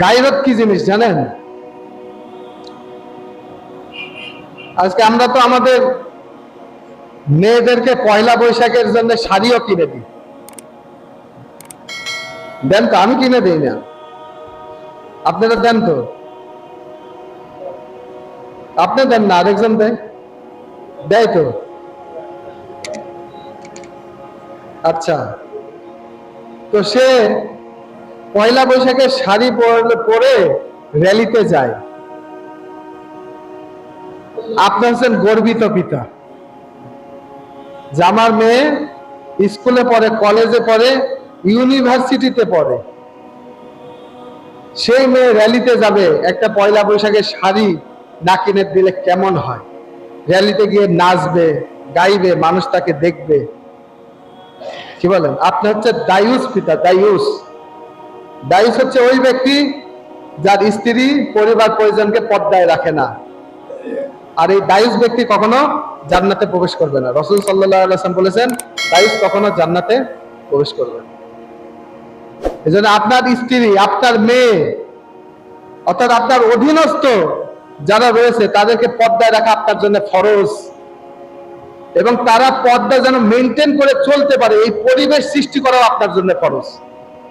গাইরত কি জিনিস জানেন? আজকে আমরা তো আমাদের মেয়েদেরকে পয়লা বৈশাখের জন্য শাড়িও কিনে দিই। দেন তো, আমি কিনে দিই না। আপনারা দেন তো। আপনি দেন না, আরেকজন দেয়। দেয় তো। আচ্ছা। তো সে পয়লা বৈশাখের শাড়ি পরে র্যালিতে যায়। আপনি হচ্ছেন গর্বিত পিতা। যে আমার মেয়ে স্কুলে পড়ে, কলেজে পড়ে, ইউনিভার্সিটিতে পড়ে। সেই মেয়ে র্যালিতে যাবে, একটা পয়লা বৈশাখের শাড়ি না কিনে দিলে কেমন হয়? র্যালিতে গিয়ে নাচবে, গাইবে, মানুষ তাকে দেখবে। কি বলেন? আপনি হচ্ছে দায়ুস পিতা, দায়ুস। দায়ুস হচ্ছে ওই ব্যক্তি যার স্ত্রী পরিবার পরিজনকে পর্দায় রাখে না। আর এই দায়ুস ব্যক্তি কখনো জান্নাতে প্রবেশ করবে না। রসুল সাল্লাম বলেছেন দায়ুস কখনো জান্নাতে প্রবেশ করবে না। এই জন্য আপনার স্ত্রী, আপনার মেয়ে, অর্থাৎ আপনার অধীনস্থ যারা রয়েছে, তাদেরকে পর্দায় রাখা আপনার জন্য ফরজ। এবং তারা পর্দা যেন মেনটেন করে চলতে পারে, এই পরিবেশ সৃষ্টি করাও আপনার জন্য ফরজ।